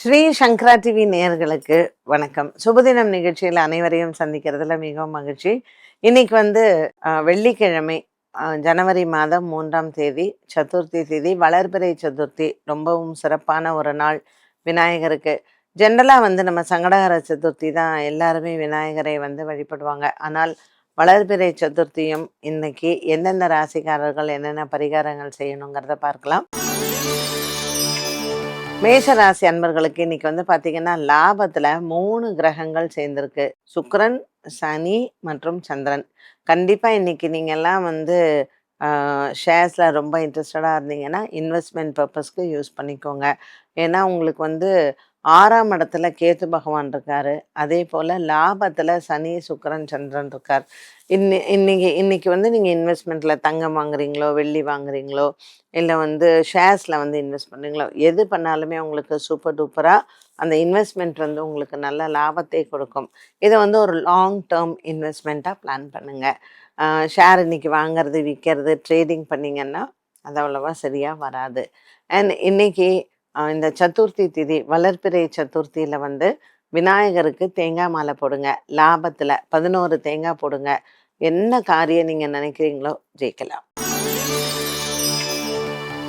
ஸ்ரீ சங்கரா TV நேயர்களுக்கு வணக்கம். சுபதினம் நிகழ்ச்சியில் அனைவரையும் சந்திக்கிறதுல மிகவும் மகிழ்ச்சி. இன்னைக்கு வந்து வெள்ளிக்கிழமை ஜனவரி மாதம் மூன்றாம் தேதி சதுர்த்தி தேதி வளர்பிறை சதுர்த்தி ரொம்பவும் சிறப்பான ஒரு நாள் விநாயகருக்கு. ஜென்ரலாக வந்து நம்ம சங்கடகர சதுர்த்தி தான் எல்லாருமே விநாயகரை வந்து வழிபடுவாங்க. ஆனால் வளர்பிறை சதுர்த்தியும் இன்னைக்கு எந்தெந்த ராசிக்காரர்கள் என்னென்ன பரிகாரங்கள் செய்யணுங்கிறத பார்க்கலாம். மேஷராசி அன்பர்களுக்கு இன்னைக்கு வந்து பாத்தீங்கன்னா லாபத்துல மூணு கிரகங்கள் சேர்ந்திருக்கு. சுக்கரன் சனி மற்றும் சந்திரன். கண்டிப்பா இன்னைக்கு நீங்க எல்லாம் வந்து ஷேர்ஸில் ரொம்ப இன்ட்ரெஸ்டடாக இருந்தீங்கன்னா இன்வெஸ்ட்மெண்ட் பர்பஸ்க்கு யூஸ் பண்ணிக்கோங்க. ஏன்னா உங்களுக்கு வந்து ஆறாம் இடத்துல கேத்து பகவான் இருக்காரு. அதே போல லாபத்துல சனி சுக்கரன் சந்திரன் இருக்கார். இன்னி இன்னைக்கு இன்னைக்கு வந்து நீங்க இன்வெஸ்ட்மெண்ட்ல தங்கம் வாங்குறீங்களோ வெள்ளி வாங்குறீங்களோ இல்லை வந்து ஷேர்ஸில் வந்து இன்வெஸ்ட் பண்ணுறீங்களோ எது பண்ணாலுமே உங்களுக்கு சூப்பர் டூப்பராக அந்த இன்வெஸ்ட்மெண்ட் வந்து உங்களுக்கு நல்ல லாபத்தை கொடுக்கும். இதை வந்து ஒரு லாங் டேர்ம் இன்வெஸ்ட்மெண்ட்டாக பிளான் பண்ணுங்கள் ஷேர் இன்னைக்கு வாங்குறது விற்கிறது ட்ரேடிங் பண்ணிங்கன்னா அது அவ்வளோவா சரியாக வராது. அண்ட் இன்னைக்கு இந்த சதுர்த்தி திதி வளர்ப்பிறை சதுர்த்தியில் வந்து விநாயகருக்கு தேங்காய் மாலை போடுங்க. லாபத்தில் பதினோரு தேங்காய் போடுங்க. என்ன காரியம் நீங்கள் நினைக்கிறீங்களோ ஜெயிக்கலாம்.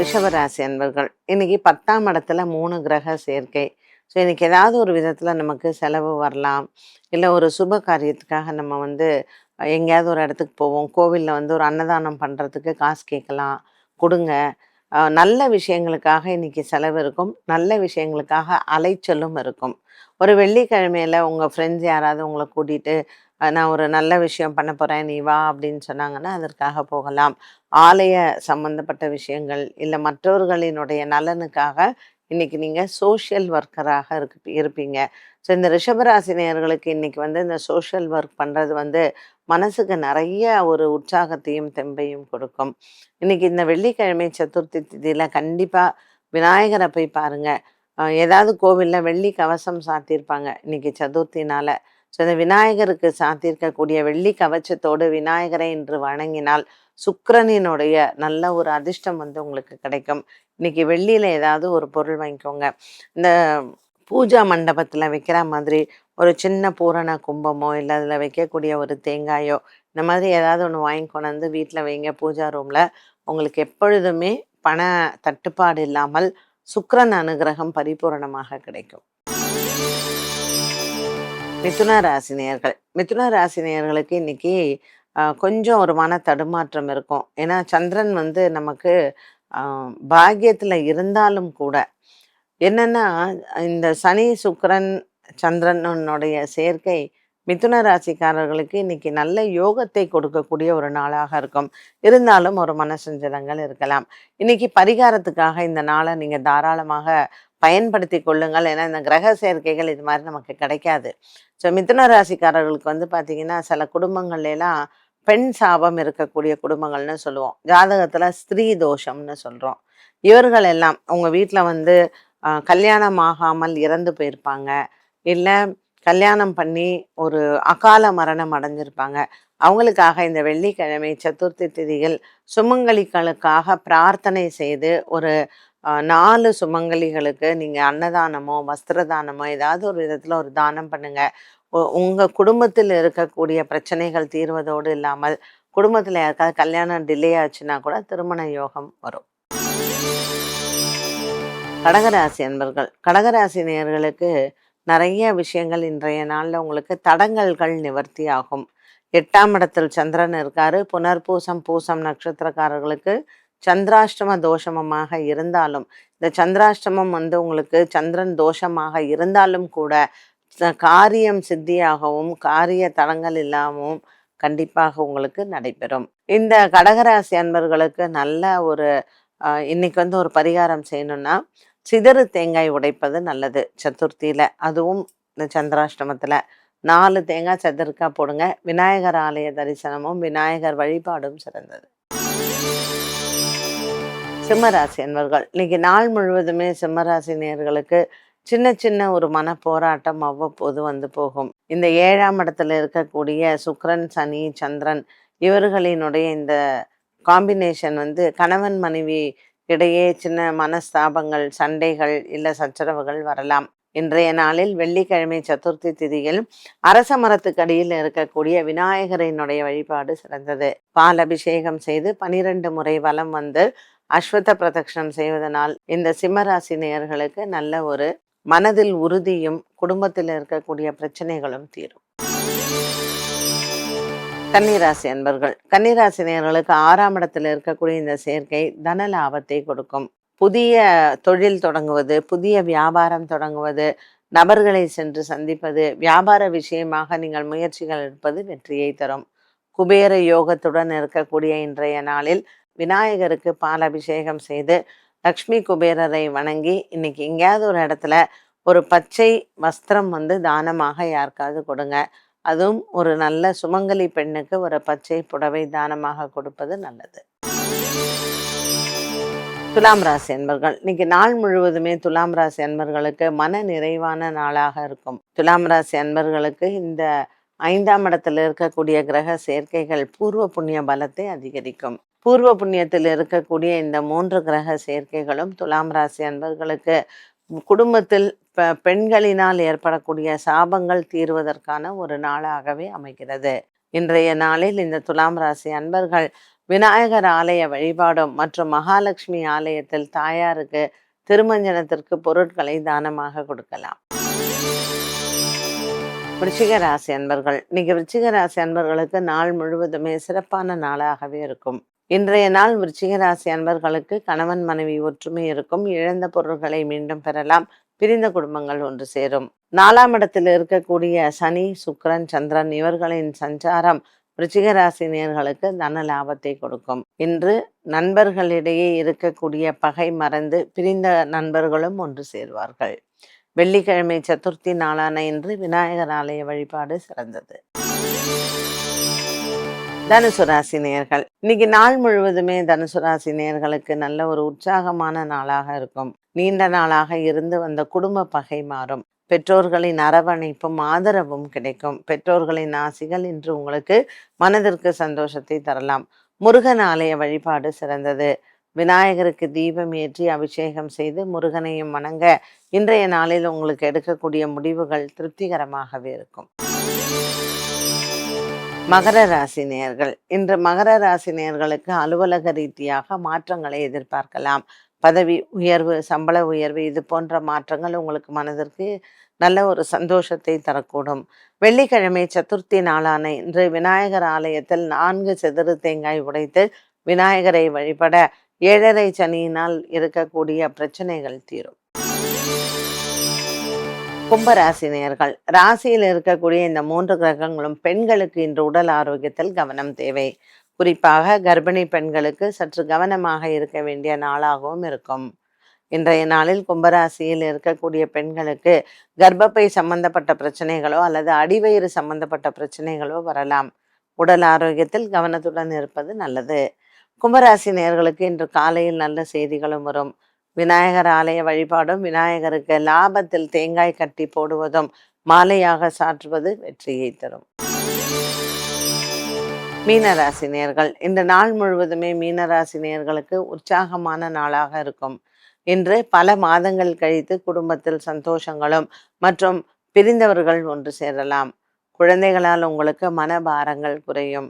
ரிஷபராசி அன்பர்கள் இன்னைக்கு பத்தாம் இடத்துல மூணு கிரக சேர்க்கை. ஸோ இன்னைக்கு ஏதாவது ஒரு விதத்தில் நமக்கு செலவு வரலாம். இல்லை ஒரு சுப காரியத்துக்காக நம்ம வந்து எங்கேயாவது ஒரு இடத்துக்கு போவோம். கோவிலில் வந்து ஒரு அன்னதானம் பண்ணுறதுக்கு காசு கேட்கலாம். கொடுங்க. நல்ல விஷயங்களுக்காக இன்னைக்கு செலவு இருக்கும். நல்ல விஷயங்களுக்காக அலைச்சலும் இருக்கும். ஒரு வெள்ளிக்கிழமையில உங்கள் ஃப்ரெண்ட்ஸ் யாராவது உங்களை கூட்டிகிட்டு நான் ஒரு நல்ல விஷயம் பண்ண போகிறேன் நீ வா அப்படின்னு சொன்னாங்கன்னா அதற்காக போகலாம். ஆலய சம்பந்தப்பட்ட விஷயங்கள் இல்லை மற்றவர்களினுடைய நலனுக்காக இன்னைக்கு நீங்கள் சோஷியல் ஒர்க்கராக இருக்கு இருப்பீங்க. ஸோ இந்த ரிஷபராசி இன்றைக்கி இன்னைக்கு வந்து இந்த சோஷியல் ஒர்க் பண்ணுறது வந்து மனசுக்கு நிறைய ஒரு உற்சாகத்தையும் தெம்பையும் கொடுக்கும். இன்னைக்கு இந்த வெள்ளிக்கிழமை சதுர்த்தி திதியில் கண்டிப்பாக விநாயகரை போய் பாருங்க. ஏதாவது கோவிலில் வெள்ளி கவசம் சாத்தியிருப்பாங்க இன்னைக்கு சதுர்த்தினால. ஸோ இந்த விநாயகருக்கு சாத்தியிருக்கக்கூடிய வெள்ளி கவச்சத்தோடு விநாயகரை இன்று வணங்கினால் சுக்கரனினுடைய நல்ல ஒரு அதிர்ஷ்டம் வந்து உங்களுக்கு கிடைக்கும். இன்னைக்கு வெள்ளியில் ஏதாவது ஒரு பொருள் வாங்கிக்கோங்க. இந்த பூஜா மண்டபத்தில் வைக்கிற மாதிரி ஒரு சின்ன பூரண கும்பமோ இல்லை அதில் வைக்கக்கூடிய ஒரு தேங்காயோ இந்த மாதிரி ஏதாவது ஒன்று வாங்கி கொண்டு வந்து வீட்டில் வைங்க பூஜா ரூமில் உங்களுக்கு எப்பொழுதுமே பண தட்டுப்பாடு இல்லாமல் சுக்கரன் அனுகிரகம் பரிபூரணமாக கிடைக்கும். மிதுன ராசினியர்கள் மிதுன ராசினியர்களுக்கு இன்னைக்கு கொஞ்சம் ஒரு மன தடுமாற்றம் இருக்கும். ஏன்னா சந்திரன் வந்து நமக்கு பாக்கியத்தில் இருந்தாலும் கூட என்னென்னா இந்த சனி சுக்கரன் சந்திரனுடைய சேர்க்கை மிதுன ராசிக்காரர்களுக்கு இன்னைக்கு நல்ல யோகத்தை கொடுக்கக்கூடிய ஒரு நாளாக இருக்கும். இருந்தாலும் ஒரு மனசஞ்சலங்கள் இருக்கலாம். இன்னைக்கு பரிகாரத்துக்காக இந்த நாளை நீங்கள் தாராளமாக பயன்படுத்தி கொள்ளுங்கள். ஏன்னா இந்த கிரக சேர்க்கைகள் இது மாதிரி நமக்கு கிடைக்காது. ஸோ மிதுன ராசிக்காரர்களுக்கு வந்து பார்த்தீங்கன்னா சில குடும்பங்கள்லாம் பெண் சாபம் இருக்கக்கூடிய குடும்பங்கள்னு சொல்லுவோம். ஜாதகத்துல ஸ்திரீ தோஷம்னு சொல்றோம். இவர்கள் எல்லாம் உங்க வீட்டில் வந்து கல்யாணம் ஆகாமல் இறந்து போயிருப்பாங்க. இல்லை கல்யாணம் பண்ணி ஒரு அகால மரணம் அடைஞ்சிருப்பாங்க. அவங்களுக்காக இந்த வெள்ளிக்கிழமை சதுர்த்தி திதியில் சுமங்கலிகளுக்காக பிரார்த்தனை செய்து ஒரு நாலு சுமங்கலிகளுக்கு நீங்க அன்னதானமோ வஸ்திரதானமோ ஏதாவது ஒரு விதத்தில் ஒரு தானம் பண்ணுங்க. உங்கள் குடும்பத்தில் இருக்கக்கூடிய பிரச்சனைகள் தீர்வதோடு இல்லாமல் குடும்பத்துல யாருக்காவது கல்யாணம் டிலே ஆச்சுன்னா கூட திருமண யோகம் வரும். கடகராசி அன்பர்கள் கடகராசி நேர்களுக்கு நிறைய விஷயங்கள் இன்றைய நாளில் உங்களுக்கு தடங்கல்கள் நிவர்த்தி ஆகும். எட்டாம் இடத்தில் சந்திரன் இருக்காரு. புனர்பூசம் பூசம் நட்சத்திரக்காரர்களுக்கு சந்திராஷ்டம தோஷமமாக இருந்தாலும் இந்த சந்திராஷ்டமம் வந்து உங்களுக்கு சந்திரன் தோஷமாக இருந்தாலும் கூட காரியம் சித்தியாகவும் காரிய தடங்கள் இல்லாமலும் கண்டிப்பாக உங்களுக்கு நடைபெறும். இந்த கடகராசி அன்பர்களுக்கு நல்ல ஒரு இன்னைக்கு வந்து ஒரு பரிகாரம் செய்யணும்னா சிதறு தேங்காய் உடைப்பது நல்லது. சதுர்த்தியில அதுவும் இந்த சந்திராஷ்டமத்துல. நாலு தேங்காய் சதுர்க்கா போடுங்க. விநாயகர் ஆலய தரிசனமும் விநாயகர் வழிபாடும் சிறந்தது. சிம்மராசி என்பர்கள் இன்னைக்கு நாள் முழுவதுமே சிம்மராசி நேர்களுக்கு சின்ன சின்ன ஒரு மன போராட்டம் அவ்வப்போது வந்து போகும். இந்த ஏழாம் இடத்துல இருக்கக்கூடிய சுக்ரன் சனி சந்திரன் இவர்களினுடைய இந்த காம்பினேஷன் வந்து கணவன் மனைவி இடையே சின்ன மனஸ்தாபங்கள் சண்டைகள் இல்லை சச்சரவுகள் வரலாம். இன்றைய நாளில் வெள்ளிக்கிழமை சதுர்த்தி திதியில் அரச மரத்துக்கடியில் இருக்கக்கூடிய விநாயகரினுடைய வழிபாடு சிறந்தது. பால் அபிஷேகம் செய்து பனிரெண்டு முறை வலம் வந்து அஸ்வத்த பிரதட்சணம் செய்வதனால் இந்த சிம்மராசி நேயர்களுக்கு நல்ல ஒரு மனதில் உறுதியும் குடும்பத்தில் இருக்கக்கூடிய பிரச்சனைகளும் தீரும். கன்னிராசி அன்பர்கள் கன்னிராசி நேர்களுக்கு ஆறாம் இடத்தில் இருக்கக்கூடிய இந்த சேர்க்கை தன லாபத்தை கொடுக்கும். புதிய தொழில் தொடங்குவது புதிய வியாபாரம் தொடங்குவது நபர்களை சென்று சந்திப்பது வியாபார விஷயமாக நீங்கள் முயற்சிகள் எடுப்பது வெற்றியை தரும். குபேர யோகத்துடன் இருக்கக்கூடிய இன்றைய நாளில் விநாயகருக்கு பால் அபிஷேகம் செய்து லக்ஷ்மி குபேரரை வணங்கி இன்னைக்கு எங்கேயாவது ஒரு இடத்துல ஒரு பச்சை வஸ்திரம் வந்து தானமாக யாருக்காவது கொடுங்க. அதுவும் ஒரு நல்ல சுமங்கலி பெண்ணுக்கு ஒரு பச்சை புடவை தானமாக கொடுப்பது நல்லது. துலாம் ராசி அன்பர்கள் இன்னைக்கு நாள் முழுவதுமே துலாம் ராசி அன்பர்களுக்கு மன நிறைவான நாளாக இருக்கும். துலாம் ராசி அன்பர்களுக்கு இந்த ஐந்தாம் இடத்துல இருக்கக்கூடிய கிரக சேர்க்கைகள் பூர்வ புண்ணிய பலத்தை அதிகரிக்கும். பூர்வ புண்ணியத்தில் இருக்கக்கூடிய இந்த மூன்று கிரக சேர்க்கைகளும் துலாம் ராசி அன்பர்களுக்கு குடும்பத்தில் பெண்களினால் ஏற்படக்கூடிய சாபங்கள் தீர்வதற்கான ஒரு நாளாகவே அமைகிறது. இன்றைய நாளில் இந்த துலாம் ராசி அன்பர்கள் விநாயகர் ஆலய வழிபாடும் மற்றும் மகாலட்சுமி ஆலயத்தில் தாயாருக்கு திருமஞ்சனத்திற்கு பொருட்களை தானமாக கொடுக்கலாம். விருச்சிக ராசி அன்பர்கள். இன்னைக்கு விருச்சிக ராசி அன்பர்களுக்கு நாள் முழுவதுமே சிறப்பான நாளாகவே இருக்கும். இன்றைய நாள் விருச்சிகராசி அன்பர்களுக்கு கணவன் மனைவி ஒற்றுமை இருக்கும். இழந்த பொருள்களை மீண்டும் பெறலாம். பிரிந்த குடும்பங்கள் ஒன்று சேரும். நாலாம் இடத்தில் இருக்கக்கூடிய சனி சுக்கரன் சந்திரன் இவர்களின் சஞ்சாரம் விருச்சிக நேர்களுக்கு தன லாபத்தை கொடுக்கும். இன்று நண்பர்களிடையே இருக்கக்கூடிய பகை மறந்து பிரிந்த நண்பர்களும் ஒன்று சேர்வார்கள். வெள்ளிக்கிழமை சதுர்த்தி நாளான இன்று விநாயகர் ஆலய வழிபாடு சிறந்தது. தனுசு ராசி நேர்கள். இன்னைக்கு நாள் முழுவதுமே தனுசு ராசி நேர்களுக்கு நல்ல ஒரு உற்சாகமான நாளாக இருக்கும். நீண்ட நாளாக இருந்து வந்த குடும்ப பகை மாறும். பெற்றோர்களின் அரவணைப்பும் ஆதரவும் கிடைக்கும். பெற்றோர்களின் ஆசிகள் இன்று உங்களுக்கு மனதிற்கு சந்தோஷத்தை தரலாம். முருகன் ஆலய வழிபாடு சிறந்தது. விநாயகருக்கு தீபம் ஏற்றி அபிஷேகம் செய்து முருகனையும் வணங்க இன்றைய நாளில் உங்களுக்கு எடுக்கக்கூடிய முடிவுகள் திருப்திகரமாகவே இருக்கும். மகர ராசி நேர்கள். இன்று மகர ராசி நேர்களுக்கு அலுவலக ரீதியாக மாற்றங்களை எதிர்பார்க்கலாம். பதவி உயர்வு சம்பள உயர்வு இது போன்ற மாற்றங்கள் உங்களுக்கு மனதிற்கு நல்ல ஒரு சந்தோஷத்தை தரக்கூடும். வெள்ளிக்கிழமை சதுர்த்தி நாளான இன்று விநாயகர் ஆலயத்தில் நான்கு செதுறு தேங்காய் உடைத்து விநாயகரை வழிபட ஏழரை சனியினால் இருக்கக்கூடிய பிரச்சனைகள் தீரும். கும்பராசி நேர்கள் ராசியில் இருக்கக்கூடிய இந்த மூன்று கிரகங்களும் பெண்களுக்கு இன்று உடல் ஆரோக்கியத்தில் கவனம் தேவை. குறிப்பாக கர்ப்பிணி பெண்களுக்கு சற்று கவனமாக இருக்க வேண்டிய நாளாகவும் இருக்கும். இன்றைய நாளில் கும்பராசியில் இருக்கக்கூடிய பெண்களுக்கு கர்ப்பப்பை சம்பந்தப்பட்ட பிரச்சனைகளோ அல்லது அடிவயிறு சம்பந்தப்பட்ட பிரச்சனைகளோ வரலாம். உடல் ஆரோக்கியத்தில் கவனத்துடன் இருப்பது நல்லது. கும்பராசி நேர்களுக்கு இன்று காலையில் நல்ல செய்திகளும் வரும். விநாயகர் ஆலய வழிபாடும் விநாயகருக்கு லாபத்தில் தேங்காய் கட்டி போடுவதும் மாலையாக சாற்றுவது வெற்றியை தரும். மீனராசி நேர்கள் இந்த நாள் முழுவதுமே மீனராசி நேர்களுக்கு உற்சாகமான நாளாக இருக்கும். இன்று பல மாதங்கள் கழித்து குடும்பத்தில் சந்தோஷங்களும் மற்றும் பிரிந்தவர்கள் ஒன்று சேரலாம். குழந்தைகளால் உங்களுக்கு மனபாரங்கள் குறையும்.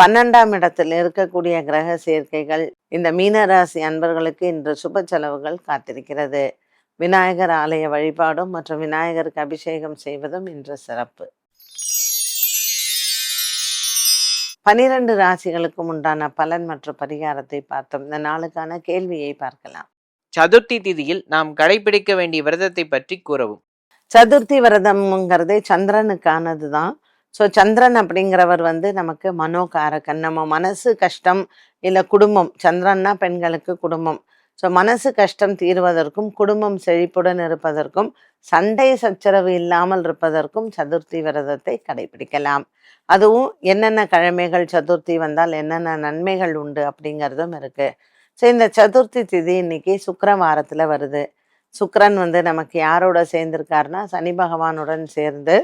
பன்னெண்டாம் இடத்தில் இருக்கக்கூடிய கிரக சேர்க்கைகள் இந்த மீனராசி அன்பர்களுக்கு இன்று சுப செலவுகள் காத்திருக்கிறது. விநாயகர் ஆலய வழிபாடும் மற்றும் விநாயகருக்கு அபிஷேகம் செய்வதும் இன்று சிறப்பு. பனிரெண்டு ராசிகளுக்கும் உண்டான பலன் மற்றும் பரிகாரத்தை பார்த்தோம். இந்த நாளுக்கான கேள்வியை பார்க்கலாம். சதுர்த்தி திதியில் நாம் கடைபிடிக்க வேண்டிய விரதத்தை பற்றி கூறவும். சதுர்த்தி விரதம்ங்கிறதே சந்திரனுக்கானது தான் ஸோ சந்திரன் அப்படிங்கிறவர் வந்து நமக்கு மனோகாரகன். நம்ம மனசு கஷ்டம் இல்லை குடும்பம். சந்திரன்னா பெண்களுக்கு குடும்பம். ஸோ மனசு கஷ்டம் தீர்வதற்கும் குடும்பம் செழிப்புடன் இருப்பதற்கும் சண்டை சச்சரவு இல்லாமல் இருப்பதற்கும் சதுர்த்தி விரதத்தை கடைபிடிக்கலாம். அதுவும் என்னென்ன கிழமைகள் சதுர்த்தி வந்தால் என்னென்ன நன்மைகள் உண்டு அப்படிங்கிறதும் இருக்குது ஸோ இந்த சதுர்த்தி திதி இன்னைக்கு சுக்கரவாரத்தில் வருது. சுக்கரன் வந்து நமக்கு யாரோட சேர்ந்திருக்காருன்னா சனி பகவானுடன் சேர்ந்து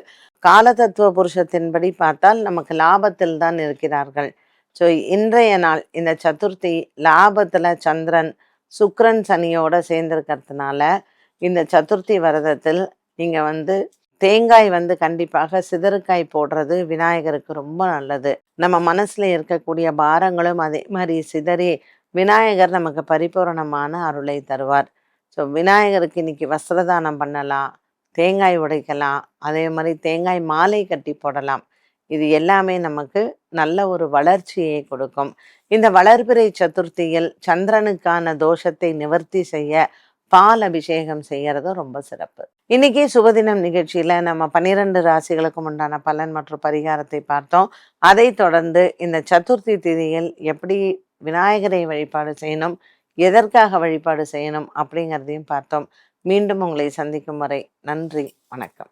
காலதத்துவ புருஷத்தின்படி பார்த்தால் நமக்கு லாபத்தில் தான் இருக்கிறார்கள். ஸோ இன்றைய நாள் இந்த சதுர்த்தி லாபத்தில் சந்திரன் சுக்கரன் சனியோட சேர்ந்திருக்கிறதுனால இந்த சதுர்த்தி விரதத்தில் நீங்கள் வந்து தேங்காய் வந்து கண்டிப்பாக சிதறுக்காய் போடுறது விநாயகருக்கு ரொம்ப நல்லது. நம்ம மனசில் இருக்கக்கூடிய பாரங்களும் அதே மாதிரி சிதறி விநாயகர் நமக்கு பரிபூரணமான அருளை தருவார். ஸோ விநாயகருக்கு இன்னைக்கு வஸ்திரதானம் பண்ணலாம் தேங்காய் உடைக்கலாம் அதே மாதிரி தேங்காய் மாலை கட்டி போடலாம். இது எல்லாமே நமக்கு நல்ல ஒரு வளர்ச்சியை கொடுக்கும். இந்த வளர்பிறை சதுர்த்தியில் சந்திரனுக்கான தோஷத்தை நிவர்த்தி செய்ய பால் அபிஷேகம் செய்கிறதும் ரொம்ப சிறப்பு. இன்னைக்கு சுபதினம் நிகழ்ச்சியில நம்ம பன்னிரண்டு ராசிகளுக்கும் உண்டான பலன் மற்றும் பரிகாரத்தை பார்த்தோம். அதை தொடர்ந்து இந்த சதுர்த்தி திதியில் எப்படி விநாயகரை வழிபாடு செய்யணும் எதற்காக வழிபாடு செய்யணும் அப்படிங்கிறதையும் பார்த்தோம். மீண்டும் உங்களை சந்திக்கும் வரை நன்றி வணக்கம்.